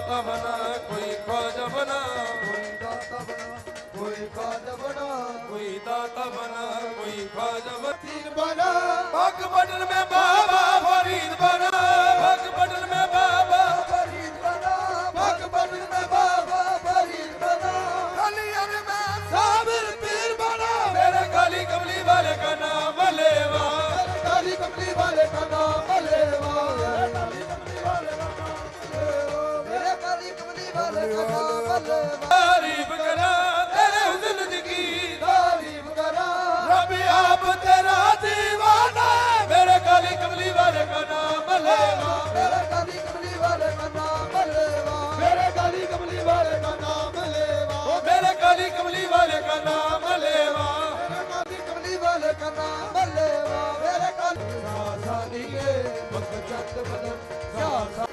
ਦਾਤਾ ਬਣਾ ਕੋਈ ਖੋਜ ਬਣਾ। ਕੋਈ ਦਾਤਾ ਬਣਾ ਕੋਈ ਖੋਜ ਬਣਾ। ਕੋਈ ਦਾਤਾ ਬਣਾ ਕੋਈ ਖੋਜ ਬਤੀਨ ਬਣਾ। ਭਗ ਬਟਨ ਮੈਂ ਬਾਬਾ ਫਰੀਦ ਬਣਾ। ਭਗ ਬਟਨ ਮੈਂ ਬਾਬਾ। ਫਰੀਦ ਬਣਾ। ਭਗ ਬਟਨ ਮੈਂ ਬਾਬਾ ਫਰੀਦ ਬਣਾ। ਕਲੀ ਅਨ ਮੈਂ ਸਾਬਰ ਪੀਰ ਬਣਾ। ਮੇਰੇ ਕਾਲੀ ਕਮਲੀ ਵਾਲੇ ਕਾ ਨਾਮ ਲੇਵਾ। ਕਾਲੀ ਕਮਲੀ ਵਾਲੇ ਕਾ ਨਾਮ ਲੇਵਾ। ਤਾਰੀਫ ਕਰਾਂ ਤੇਰੇ ਹੁਸਨ ਦੀ ਤਾਰੀਫ ਕਰਾਂ। ਰੱਬ ਆਪ ਤੇਰਾ دیਵਾਨਾ ਮੇਰੇ ਕਾਲੀ ਕਮਲੀ ਵਾਲੇ ਕਾ ਨਾਮ ਲੈਵਾ ਮੇਰੇ ਕਾਲੀ ਕਮਲੀ ਵਾਲੇ ਕਾ ਨਾਮ ਲੈਵਾ ਮੇਰੇ ਕਾਲੀ ਕਮਲੀ ਵਾਲੇ ਕਾ ਨਾਮ ਲੈਵਾ ਮੇਰੇ ਕਾਲੀ ਕਮਲੀ ਵਾਲੇ ਕਾ ਨਾਮ ਲੈਵਾ ਮੇਰੇ ਕਾਲੀ ਕਮਲੀ ਵਾਲੇ ਕਾ ਨਾਮ ਲੈਵਾ ਮੇਰੇ ਕਾਲੀ ਸਾਸਾਨੀ ਕੇ ਮੱਕ ਚੱਤ ਬਦਨ ਸਾਸਾ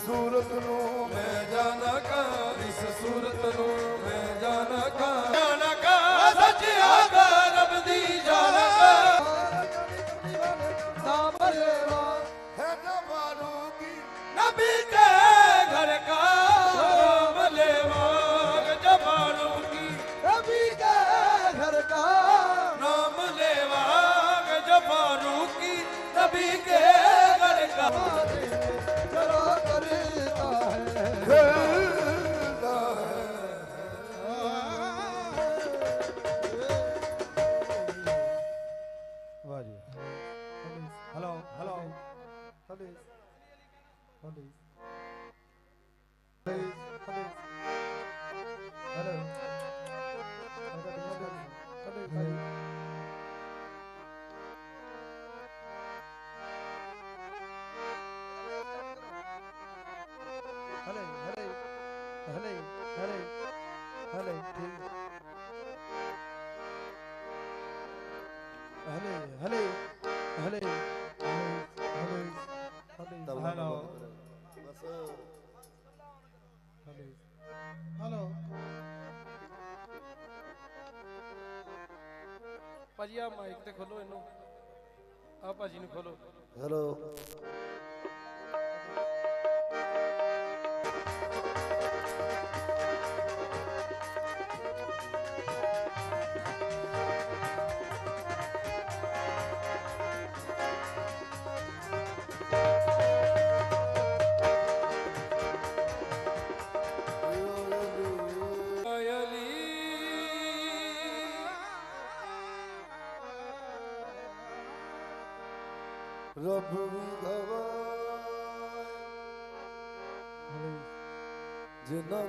ਸੂਰਤ ਨੂੰ ਮੈਂ ਜਾਣਾ ਕਾ ਇਸ ਸੂਰਤ ਨੂੰ ਮੈਂ ਜਾਣਾ ਕਾ ਜਾਣਾ ਕਾ ਸੱਚਿਆ هلا هلا هلا ينتهي هلا هلا هلا هلا هلا هلا ਭਾਜੀ ਆ ਮਾਈਕ ਤੇ ਖੋਲੋ ਇਹਨੂੰ ਆ ਭਾਜੀ ਨੂੰ ਖੋਲੋ ਹੈਲੋ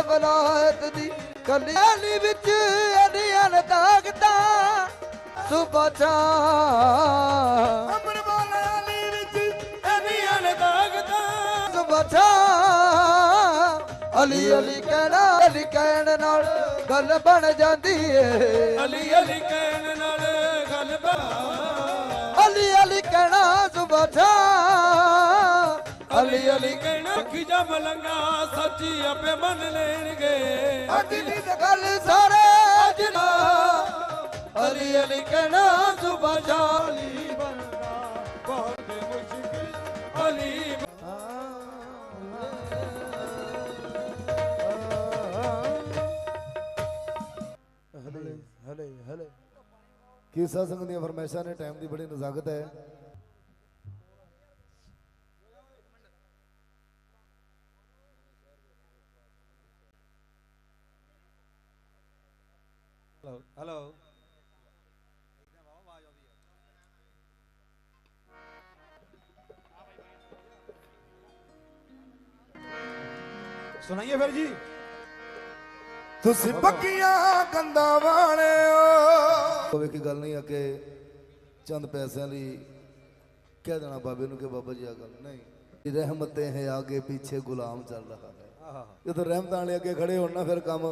ਬਾਗੇ ਵਲਾਇਤ ਦੀ ਕਲੀ ਅਲੀ ਵਿੱਚ ਅਲੀਆਂ ਤਾਕਤਾਂ ਸ਼ਾਮ ਅਮਰ ਅਲੀ ਵਿੱਚ ਇਹਦੀਆਂ ਨੇ ਦਾਗਦਾ। ਸੁਬਹ ਸ਼ਾਮ ਅਲੀ ਅਲੀ ਕਹਿਣਾ ਅਲੀ ਕਹਿਣ ਨਾਲ ਗੱਲ ਬਣ ਜਾਂਦੀ ਏ। ਅਲੀ ਅਲੀ ਕਹਿਣ ਨਾਲ ਗੱਲ ਬਣਾ ਅਲੀ ਅਲੀ ਕਹਿਣਾ ਸ਼ਾਮ ਅਲੀ ਕਹਿਣਾ ਅੱਖੀ ਦਾ ਮਲੰਗਾ ਸੱਚੀ ਆਪੇ ਮੰਨ ਲੈਣਗੇ। ਅਗਲੀ ਗੱਲ ਸਾਰੇ ਅਜਨਾ ਅਲੀ ਅਲੀ ਕਹਿਣਾ ਸੁਬਹ ਸ਼ਾਲੀ ਬਣਨਾ ਬਹੁਤ ਮੁਸ਼ਕਿਲ ਅਲੀ ਹਲੇ ਹਲੇ ਹਲੇ। ਕੀਸਾ ਸਿੰਘ ਦੀਆਂ ਫਰਮਾਇਸ਼ਾਂ ਨੇ ਟਾਈਮ ਦੀ ਬੜੀ ਨਜ਼ਾਕਤ ਹੈ। ਸੁਣਾਈਏ ਫਿਰ ਜੀ। ਤੁਸੀਂ ਪੱਕੀਆਂ ਕੰਦਾਂ ਵਾਲਿਓ ਕੋਈ ਕੀ ਗੱਲ ਨਹੀਂ ਆ ਕਿ ਚੰਦ ਪੈਸਿਆਂ ਲਈ ਕਹਿ ਦੇਣਾ ਬਾਬੇ ਨੂੰ ਕਿ ਬਾਬਾ ਜੀ ਆ ਗੱਲ ਨਹੀਂ। ਇਹ ਰਹਿਮਤੇ ਹੈ ਆਗੇ ਪਿੱਛੇ ਗੁਲਾਮ ਚੱਲ ਰਹਾ ਹੈ। ਜਦੋਂ ਰਹਿਮਤਾਂ ਵਾਲੇ ਅੱਗੇ ਖੜੇ ਹੋਣ ਨਾ ਫਿਰ ਕੰਮ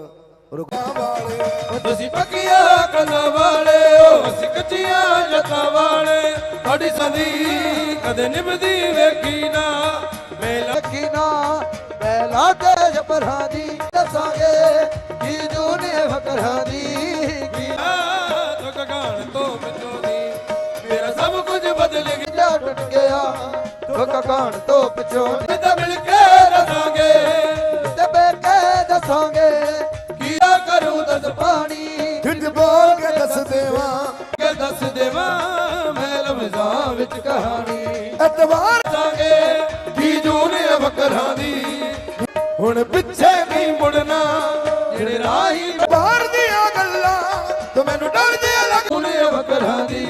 ਤੁਸੀਂ ਪੱਕੀਆਂ ਕੰਨਾਂ ਵਾਲੇ ਓ ਅਸੀਂ ਕੱਚੀਆਂ ਜੱਤਾਂ ਵਾਲੇ। ਸਾਡੀ ਸੰਦੀ ਕਦੇ ਨਿਭਦੀ ਵੇਖੀ ਨਾ। ਮੇਲਾ ਲਖੀਨਾ ਪਹਿਲਾ ਤੇ ਜਬਰਾਂ ਦੀ ਦੱਸਾਂਗੇ। ਕੀ ਜੂਨੇ ਫਕਰਾਂ ਦੀ ਕੀਆ ਤੁਕ ਗਾਣ ਤੋਂ ਵਿੱਚੋਂ ਦੀ। ਮੇਰਾ ਸਭ ਕੁਝ ਬਦਲ ਗਿਆ ਜਾ ਟੁੱਟ ਗਿਆ। ਦੁੱਖ ਕਾਣ ਤੋਂ ਪਿਛੋਂ ਤਾਂ ਮਿਲ ਕੇ ਰਸਾਂਗੇ ਤੇ ਬੈ ਕੇ ਦੱਸਾਂਗੇ। ਦੇਵਾਂ ਮੈਂ ਲਫ਼ਜ਼ਾਂ ਵਿੱਚ ਕਹਾਣੀ। ਐਤਵਾਰ ਦਾਂਗੇ ਕੀ ਜੂਨੇ ਵਕਰਾਂ ਦੀ। ਹੁਣ ਪਿੱਛੇ ਨਹੀਂ ਮੁੜਨਾ ਜਿਹੜੇ ਰਾਹੀ ਬਾਹਰ ਦੀਆਂ ਗੱਲਾਂ ਤੂੰ ਮੈਨੂੰ ਡਰ ਜਿਹਾ ਲੱਗ ਜੂਨੇ ਵਕਰਾਂ ਦੀ।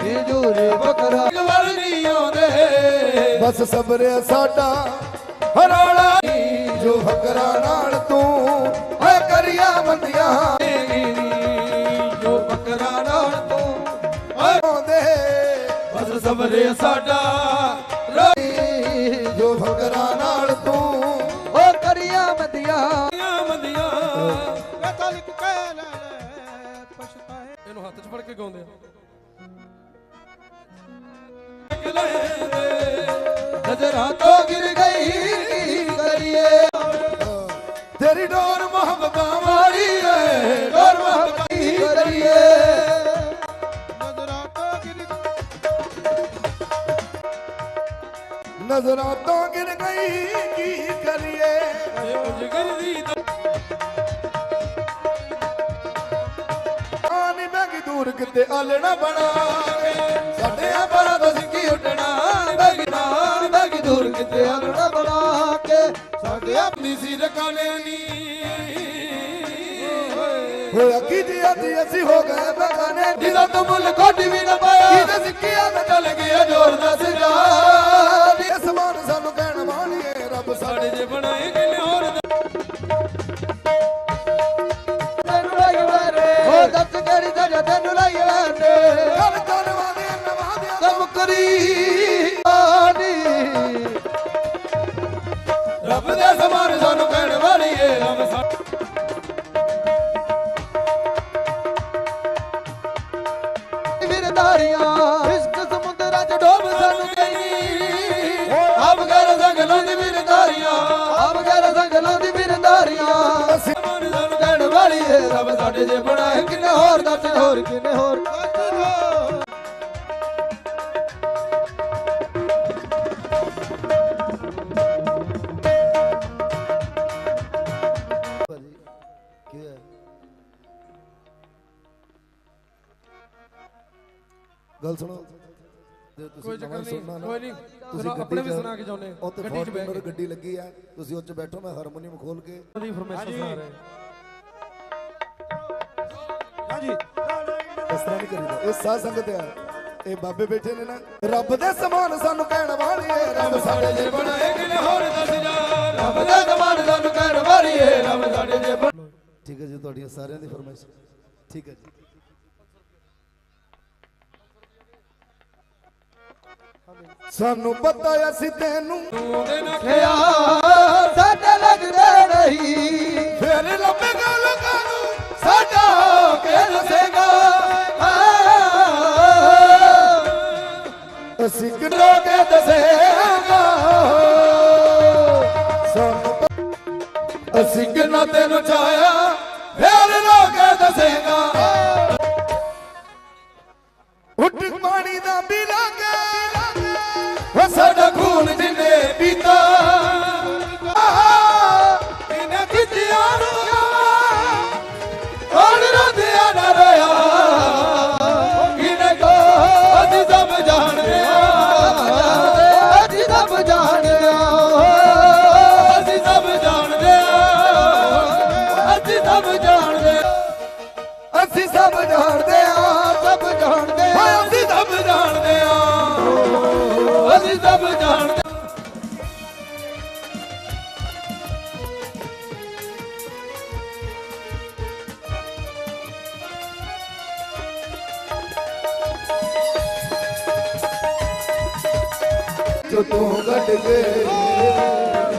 ਕੀ ਜੂਰੇ ਫਕਰਾਂ ਵੱਲ ਨਹੀਂ ਆਉਂਦੇ। ਬਸ ਸਬਰਿਆ ਸਾਡਾ ਹਰੋਲਾ ਜੋ ਫਕਰਾਂ ਨਾਲ ਤੂੰ ਓਏ ਕਰੀਆ ਮੰਦੀਆਂ ਜੋ ਵਕਰਾਂ ਨਾਲ ਬਸ ਸਾਡਾ। ਰੋਈਆਂ ਜੋ ਫਕਰਾਂ ਨਾਲ ਤੂੰ ਓ ਕਰੀਆਂ ਮਦੀਆਂ। ਮੰਦੀਆਂ ਮੈਂ ਤਲਕ ਕਹਿ ਲੈ ਲੈ, ਪਛਤਾਏ। ਇਹਨੂੰ ਹੱਥ 'ਚ ਫੜ ਕੇ ਗਾਉਂਦੇ ਆ। ਨਜ਼ਰਾਂ ਤੋਂ ਗਿਰ ਗਈ ਕੀ ਕਰੀਏ। ਤੇਰੀ ਡੋਰ ਮੁਹੱਬਤਾਂ ਮਾਰੀ ਏ, ਡੋਰ ਮੁਹੱਬਤ ਕਰੀਏ। ਨਜ਼ਰਾਂ ਤੋਂ ਗਿਰ ਗਈ, ਕੀ ਕਰੀਏ? ਜਿਗਰ ਦੀ ਆਨੀ ਬੈਗੀ ਦੂਰ ਕਿਤੇ ਆਲਣਾ ਬਣਾ ਸਾਡੇ ਆ ਤੋਂ ਸਿੱਕੀ ਉੱਡਣਾ ਬਗਨਾ ਬਗ ਦੂਰ ਕਿਤੇ ਆਲਣਾ ਬਣਾ ਕੇ ਸਾਡੇ ਆਪਣੀ ਸੀ ਰਕਾਨੇ ਨੀ। ਹੋਇਆ ਕੀ ਜੀ ਅੱਜ ਅਸੀਂ ਹੋ ਗਏ ਬਗਾਨੇ ਜਿਹਦਾ ਤੋਂ ਮੁੱਲ ਕੋਟੀ ਵੀ ਨਾ ਪਾਇਆ। ਜਿਹਦੇ ਸਿੱਕਿਆ ਮੈਂ ਚੱਲ ਗਿਆ ਜ਼ੋਰ ਦਾ ਸਿਰਾ। ਸਾਡੇ ਜੇ ਬਣਾਏ ਕਿਨੇ ਹੋਰ ਤੈਨੂੰ ਲਾਈ ਵਾਰੇ ਓ ਦੱਸ ਕਿਹੜੀ ਜਗ੍ਹਾ ਤੈਨੂੰ ਲਾਈ ਵਾਰੇ ਕਰ ਕਰਵਾ ਦੇ ਨਵਾ ਦੇ ਕਮ ਕਰੀ। ਆਨੀ ਰੱਬ ਦੇ ਸਮਾਨ ਸਾਨੂੰ ਕਹਿਣ ਵਾਲੀ ਏ। ਰੱਬ ਸਾ ਵਿਰਦਾਰੀਆਂ ਇਸ਼ਕ ਸਮੁੰਦਰਾਂ ਚ ਡੋਬ ਸਾਨੂੰ। ਆਪ ਕਰ ਸੰਗਲਾਂ ਦੀ ਮਿਰਦਾਰੀਆਂ ਆਪ ਗੈਰ ਸੰਗਲਾਂ ਦੀ ਵਿਰਦਾਰੀਆਂ ਸਮਾਨ ਸਾਨੂੰ ਕਹਿਣ ਵਾਲੀ ਏ, ਰੱਬ ਸਾਡੇ ਜੇ ਬਣਾਏ ਕਿਨੇ ਹੋਰ ਦੱਸ ਹੋਰ, ਕਿੰਨੇ ਹੋਰ ਗੱਲ ਸੁਣੋ। ਕੋਈ ਚੱਕਰ ਨਹੀਂ ਨਾ, ਕੋਈ ਨਹੀਂ। ਤੁਸੀਂ ਆਪਣੇ ਵੀ ਸੁਣਾ ਕੇ ਜਾਉਨੇ ਗੱਡੀ 'ਚ ਕੇ। ਗੱਡੀ ਲੱਗੀ ਆ ਤੁਸੀਂ ਉੱਚ ਬੈਠੋ ਮੈਂ ਹਾਰਮੋਨੀਅਮ ਖੋਲ ਕੇ। ਉਹਦੀ ਇਨਫੋਰਮੇਸ਼ਨ ਸੁਣਾ ਰਹੇ। ਹਾਂਜੀ। ਇਸ ਤਰ੍ਹਾਂ ਨਹੀਂ ਕਰੀਦਾ। ਇਹ ਸਾਧ ਸੰਗਤ ਆ। ਇਹ ਬਾਬੇ ਬੈਠੇ ਨੇ ਨਾ। ਰੱਬ ਦੇ ਸਮਾਨ ਸਾਨੂੰ ਕਹਿਣ ਵਾਲੀ ਏ ਰੱਬ ਸਾਡੇ ਜੇ ਬਣਾਏ ਕਿਨੇ ਹੋਰ ਦੱਸ ਜਾ। ਰੱਬ ਦਾ ਸਮਾਨ ਸਾਨੂੰ ਕਹਿਣ ਵਾਲੀ ਏ ਰੱਬ ਸਾਡੇ ਜੇ ਠੀਕ ਹੈ ਜੀ ਤੁਹਾਡੀਆਂ ਸਾਰਿਆਂ ਦੀ ਫਰਮਾਇਸ਼ ਠੀਕ ਹੈ ਜੀ। ਸਾਨੂੰ ਪਤਾ ਅਸੀਂ ਤੈਨੂੰ ਤੂੰ ਦੇ ਨਾ ਖਿਆ ਸਾਡੇ ਲੱਗਦੇ ਨਹੀਂ। ਫੇਰ ਲੱਭੇਗਾ ਲੋਕਾਂ ਨੂੰ ਸਾਡਾ ਕੇ ਦੱਸੇਗਾ ਅਸੀਂ ਕਿੰਨੋ ਕੇ ਦੱਸੇਗਾ ਸਾਨੂੰ ਪ- ਅਸੀਂ ਕਿੰਨਾ ਤੈਨੂੰ ਚਾਹਿਆ। ਫੇਰ ਲੋਕ ਦੱਸੇਗਾ ਅਸੀਂ ਸਭ ਜਾਣਦੇ ਅਸੀਂ ਸਭ ਜਾਣਦੇ ਆ ਸਭ ਜਾਣਦੇ ਆ ਅਸੀਂ ਸਭ ਜਾਣਦੇ ਆ ਅਸੀਂ ਸਭ ਜਾਣਦੇ ਜਦੋਂ ਗੱਡ ਗਏ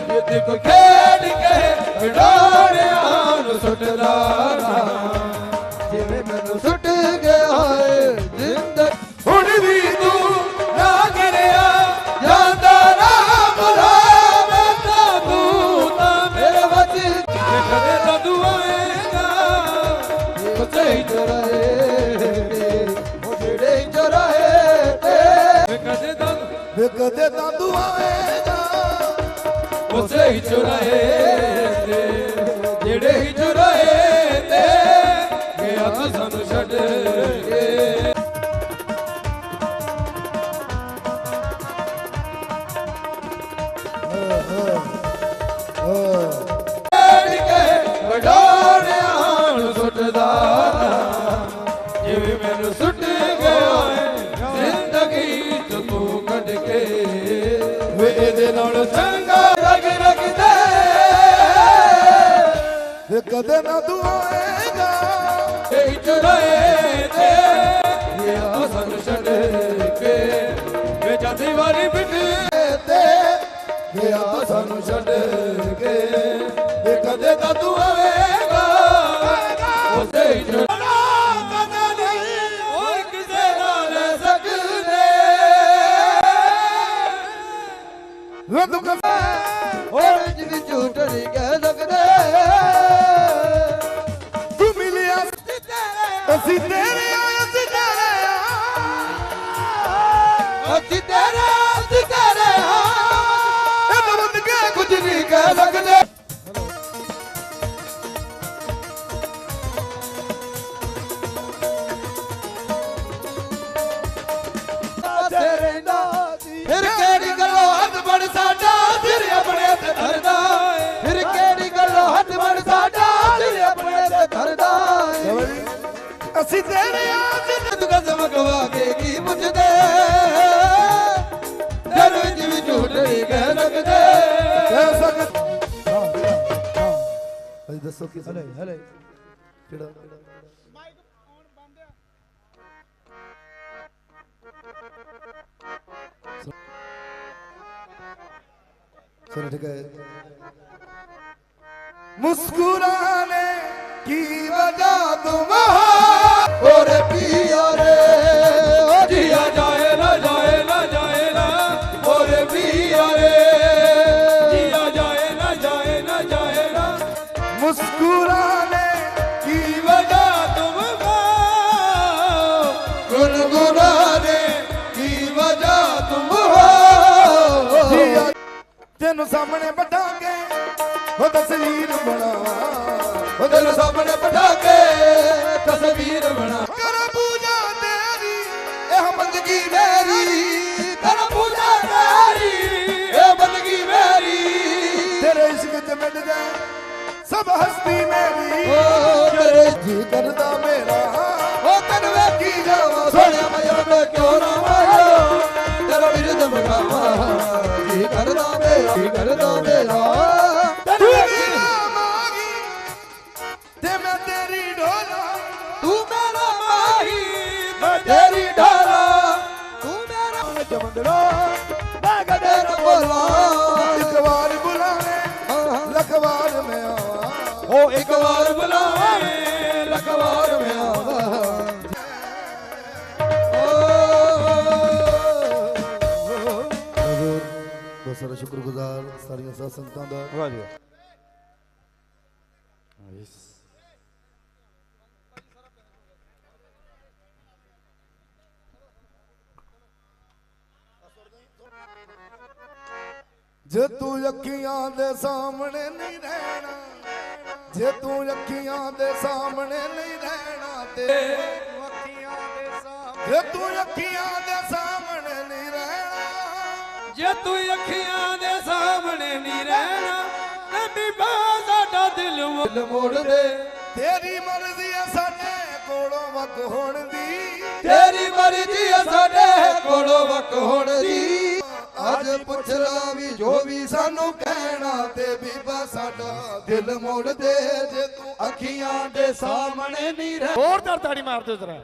ਜਿੱਦ ਕੋ ਖੇਡ ਕੇ ਖਿਡਾਰਿਆ ਨੂੰ ਸੁੱਟਦਾ ਨਾ। ਜਿਵੇਂ ਮੈਨੂੰ ਸੁੱਟ ਗਿਆ ਏ ਜ਼ਿੰਦਗੀ ਹੁਣ ਵੀ ਤੂੰ ਨਾ ਕਰਿਆ ਜਾਂਦਾ ਨਾ ਬੁਲਾਵੇ ਤਾਂ ਤੂੰ ਤਾਂ ਮੇਰੇ ਵਿੱਚ ਕਦੇ ਤਾਂ ਤੂੰ ਆਏਗਾ ਕੁੱਤੇ ਚਰਾਏ। ਤੇ ਕਦੇ ਤਾਂ ਕਦੇ ਤਾਂ ਤੂੰ ਆਏਗਾ ਉਸੇ ਹੀ ਚੁਰਾਏ। ਨਾ, ਮੈਨੂੰ ਸੁੱਟ ਗਿਆ ਏ ਜ਼ਿੰਦਗੀ ਚ ਤੂੰ ਕੱਢ ਕੇ। ਵੇ ਇਹਦੇ ਨਾਲ ਚੰਗਾ ਰਗ ਰਗਦੇ। ਵੇ ਕਦੇ ਨਾ ਤੂੰ ਇਹ ਚੁਰਾਏ ਤੇ ਇਹ ਸਾਨੂੰ ਛੱਡ ਕੇ ਵੇ ਜਾਂਦੀ ਵਾਰੀ ਬਿਟ ਅਸੀਂ ਤੇਰੇ ਆ। ਅਸੀਂ ਤੇਰੇ ਆ ਅਸੀਂ ਤੇਰੇ ਅਸੀਂ ਤੇਰੇ ਅਸੀਂ ਤੇਰੇ ਆ ਅਸੀਂ ਤੂੰ ਕਸਮ ਖਵਾ ਕੇ ਕੀ ਪੁੱਛਦੇ ਦਿਲ ਵਿੱਚ ਵੀ ਝੂਠ ਨਹੀਂ ਕਹਿ ਸਕਦੇ ਕਹਿ ਸਕ ਅਜੀ ਦੱਸੋ ਕਿਸ ਹਲੇ ਹਲੇ ਕਿਹੜਾ सुन ठीक है मुस्कुराने की वजह तुम हो ਹੋਰ ਪੀਆ ਰੇ। ਜੀਆ ਜਾਏ ਨਾ ਜਾਏ ਨਾ ਜਾਏ ਨਾ। ਹੋਰ ਪੀਆ ਰੇ। ਜੀਆ ਜਾਏ ਨਾ ਜਾਏ ਨਾ ਜਾਏ ਨਾ। ਮੁਸਕਰਾਨੇ ਕੀ ਵਜ੍ਹਾ ਤੁਮ ਕੋ? ਗੁਰਗੁਰਾਨੇ ਕੀ ਵਜ੍ਹਾ ਤੁਮ ਹੋ ਤੈਨੂੰ ਸਾਹਮਣੇ ਬਟਾਂਗੇ ਉਹ ਤਸਵੀਰ ਬਣਾ ਬਣਾ। ਕਰ ਪੂਜਾ ਤੇਰੀ ਇਹ ਬੰਦਗੀ ਮੇਰੀ। ਕਰ ਪੂਜਾ ਤੇਰੀ ਇਹ ਬੰਦਗੀ ਮੇਰੀ। ਤੇਰੇ ਇਸ਼ਕ ਚ ਮਿਟ ਜਾਏ ਸਭ ਹਸਤੀ ਮੇਰੀ। ਤੇਰੇ ਜੀ ਕਰਦਾ ਮੇਰਾ ਉਹ ਤੈਨੂੰ ਵੇਖੀ ਜਾਵਾਂ ਸੋਹਣਿਆ ਮੈਂ ਕਿਉਂ ਸਾਰੀਆਂ ਸਾਧ ਸੰਗਤਾਂ ਦਾ। ਵਾਹ ਜੀ ਜੇ ਤੂੰ ਅੱਖੀਆਂ ਦੇ ਸਾਹਮਣੇ ਨਹੀਂ ਰਹਿਣਾ ਜੇ ਤੂੰ ਅੱਖੀਆਂ ਦੇ ਸਾਹਮਣੇ ਨਹੀਂ ਰਹਿਣਾ ਤੇ ਜੇ ਤੂੰ ਅੱਖੀਆਂ ਦੇ ਸਾਹਮਣੇ ਤੂੰ ਅੱਖੀਆਂ ਦੇ ਸਾਹਮਣੇ ਨਹੀਂ ਰਹਿਣਾ। ਤੇ ਬੀਬਾ ਸਾਡਾ ਦਿਲ ਮੋੜ ਦੇ ਤੇਰੀ ਮਰਜ਼ੀ ਆ ਸਾਡੇ ਕੋਲੋਂ ਵਕ ਹੋਣ ਦੀ। ਤੇਰੀ ਮਰਜ਼ੀ ਆ ਸਾਡੇ ਕੋਲੋਂ ਵਕ ਹੋਣ ਦੀ। ਅੱਜ ਪੁੱਛ ਲਾ ਵੀ ਜੋ ਵੀ ਸਾਨੂੰ ਕਹਿਣਾ ਤੇ ਬੀਬਾ ਸਾਡਾ ਦਿਲ ਮੋੜ ਦੇ ਜੇ ਤੂੰ ਅੱਖੀਆਂ ਦੇ ਸਾਹਮਣੇ ਨਹੀਂ ਰਹਿ ਹੋਰ ਦਰ ਤਾੜੀ ਮਾਰ ਦਿਓ ਜ਼ਰਾ।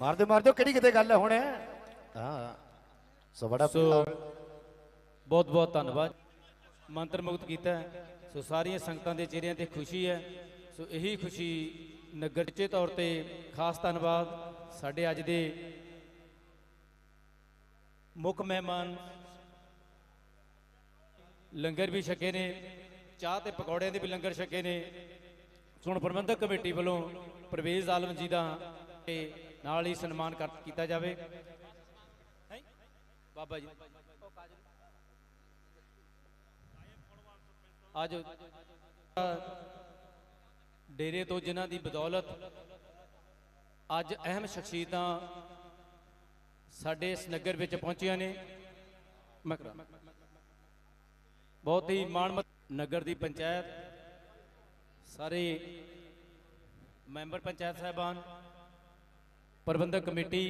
ਮਾਰ ਦਿਓ ਮਾਰ ਦਿਓ ਕਿਹੜੀ ਕਿਤੇ ਗੱਲ ਹੈ ਹੁਣ? ਹਾਂ ਸੋ ਬੜਾ ਬਹੁਤ ਬਹੁਤ ਧੰਨਵਾਦ। ਮੰਤਰ ਮੁਕਤ ਕੀਤਾ ਸੋ ਸਾਰੀਆਂ ਸੰਗਤਾਂ ਦੇ ਚਿਹਰਿਆਂ ਤੇ ਖੁਸ਼ੀ ਹੈ। ਸੋ ਇਹੀ ਖੁਸ਼ੀ ਨਗਰ ਚੇ ਤੌਰ ਤੇ ਖਾਸ ਧੰਨਵਾਦ। ਸਾਡੇ ਅੱਜ ਦੇ ਮੁੱਖ ਮਹਿਮਾਨ ਲੰਗਰ ਵੀ ਛਕੇ ਨੇ। ਚਾਹ ਤੇ ਪਕੌੜਿਆਂ ਦੇ ਵੀ ਲੰਗਰ ਛਕੇ ਨੇ। ਸੁਣ ਪ੍ਰਬੰਧਕ ਕਮੇਟੀ ਵੱਲੋਂ ਪਰਵੇਜ਼ ਆਲਮ ਜੀ ਦਾ ਤੇ ਨਾਲ ਹੀ ਸਨਮਾਨ ਕਰ, ਕੀਤਾ ਜਾਵੇ। ਬਾਬਾ ਜੀ। ਅੱਜ ਡੇਰੇ ਤੋਂ ਜਿਨ੍ਹਾਂ ਦੀ ਬਦੌਲਤ ਅੱਜ ਅਹਿਮ ਸ਼ਖਸੀਅਤਾਂ ਸਾਡੇ ਇਸ ਨਗਰ ਵਿੱਚ ਪਹੁੰਚੀਆਂ ਨੇ। ਮੈਂ ਬਹੁਤ ਹੀ ਮਾਣਮਤ ਨਗਰ ਦੀ ਪੰਚਾਇਤ, ਸਾਰੇ ਮੈਂਬਰ ਪੰਚਾਇਤ ਸਾਹਿਬਾਨ, ਪ੍ਰਬੰਧਕ ਕਮੇਟੀ,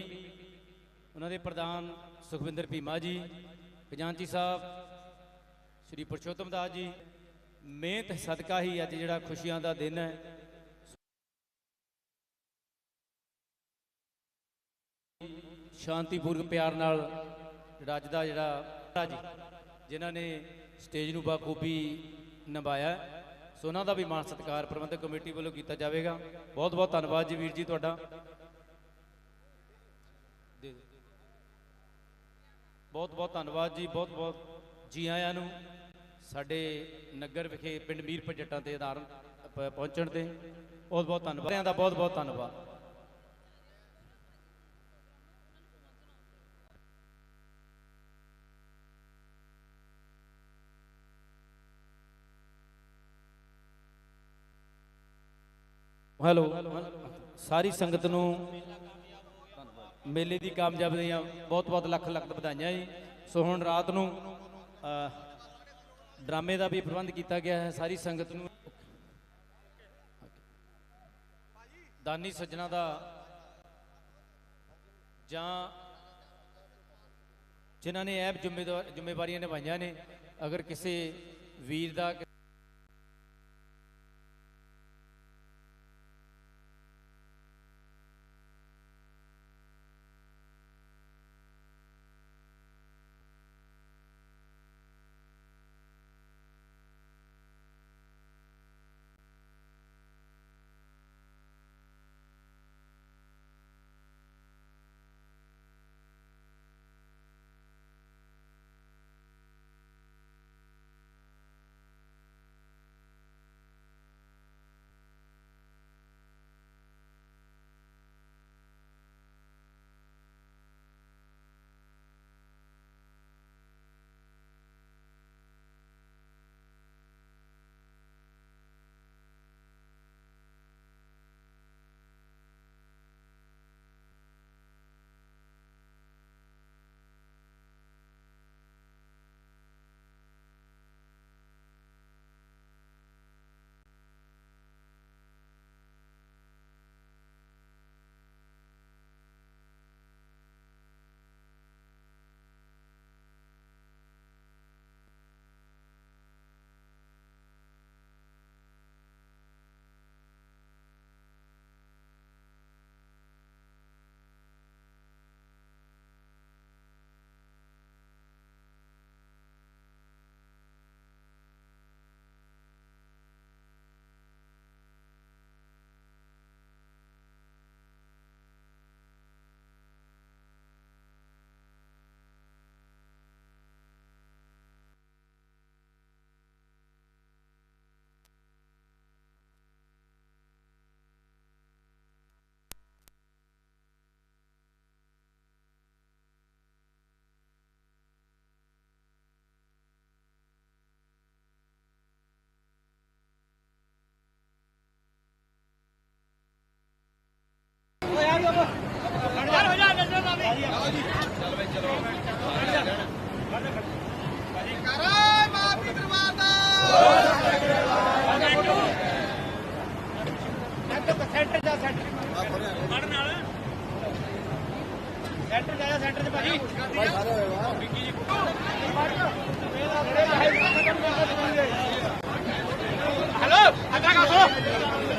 ਉਹਨਾਂ ਦੇ ਪ੍ਰਧਾਨ ਸੁਖਵਿੰਦਰ ਭੀਮਾ ਜੀ, ਖਜ਼ਾਨਚੀ ਸਾਹਿਬ, ਸ਼੍ਰੀ ਪੁਰਸ਼ੋਤਮ ਦਾਸ ਜੀ ਮਿਹਨਤ ਸਦਕਾ ਹੀ ਅੱਜ ਜਿਹੜਾ ਖੁਸ਼ੀਆਂ ਦਾ ਦਿਨ ਹੈ। ਸ਼ਾਂਤੀਪੂਰਵਕ ਪਿਆਰ ਨਾਲ ਜਿਹੜਾ ਅੱਜ ਦਾ ਜਿਹੜਾ ਜੀ, ਜਿਨ੍ਹਾਂ ਨੇ ਸਟੇਜ ਨੂੰ ਬਾਖੂਬੀ ਨਿਭਾਇਆ ਸੋ ਉਹਨਾਂ ਦਾ ਵੀ ਮਾਣ ਸਤਿਕਾਰ ਪ੍ਰਬੰਧਕ ਕਮੇਟੀ ਵੱਲੋਂ ਕੀਤਾ ਜਾਵੇਗਾ। ਬਹੁਤ ਬਹੁਤ ਧੰਨਵਾਦ ਜੀ ਵੀਰ ਜੀ ਤੁਹਾਡਾ। ਬਹੁਤ ਬਹੁਤ ਧੰਨਵਾਦ ਜੀ, ਬਹੁਤ ਬਹੁਤ ਜੀ ਆਇਆਂ ਨੂੰ। ਸਾਡੇ ਨਗਰ ਵਿਖੇ ਪਿੰਡ ਮੀਰਪੁਰ ਜੱਟਾਂ ਤੇ ਆਧਾਰ ਪ- ਪਹੁੰਚਣ ਤੇ ਬਹੁਤ ਬਹੁਤ ਧੰਨਵਾਦ। ਸਾਰਿਆਂ ਦਾ ਬਹੁਤ ਬਹੁਤ ਧੰਨਵਾਦ। ਹੈਲੋ, ਸਾਰੀ ਸੰਗਤ ਨੂੰ ਮੇਲੇ ਦੀ ਕਾਮਯਾਬੀ ਦੀਆਂ ਬਹੁਤ ਬਹੁਤ ਲੱਖ ਲੱਖ ਵਧਾਈਆਂ ਜੀ। ਸੋ ਹੁਣ ਰਾਤ ਨੂੰ ਡਰਾਮੇ ਦਾ ਵੀ ਪ੍ਰਬੰਧ ਕੀਤਾ ਗਿਆ ਹੈ, ਸਾਰੀ ਸੰਗਤ ਨੂੰ। ਦਾਨੀ ਸੱਜਣਾ ਦਾ ਜਾਂ ਜਿਨ੍ਹਾਂ ਨੇ ਐਬ ਜ਼ਿੰਮੇਵਾਰ ਜ਼ਿੰਮੇਵਾਰੀਆਂ ਨਿਭਾਈਆਂ ਨੇ, ਅਗਰ ਕਿਸੇ ਵੀਰ ਦਾ ਸੈਂਟਰ ਜਾ ਸੈਂਟਰ ਮੜ ਨਾਲ ਸੈਂਟਰ ਜਾ ਸੈਂਟਰ ਚ ਭਾਜੀ ਵਿੱਕੀ ਜੀ ਹੈਲੋ ਅੱਗਾ ਕਾ ਸੁਣੋ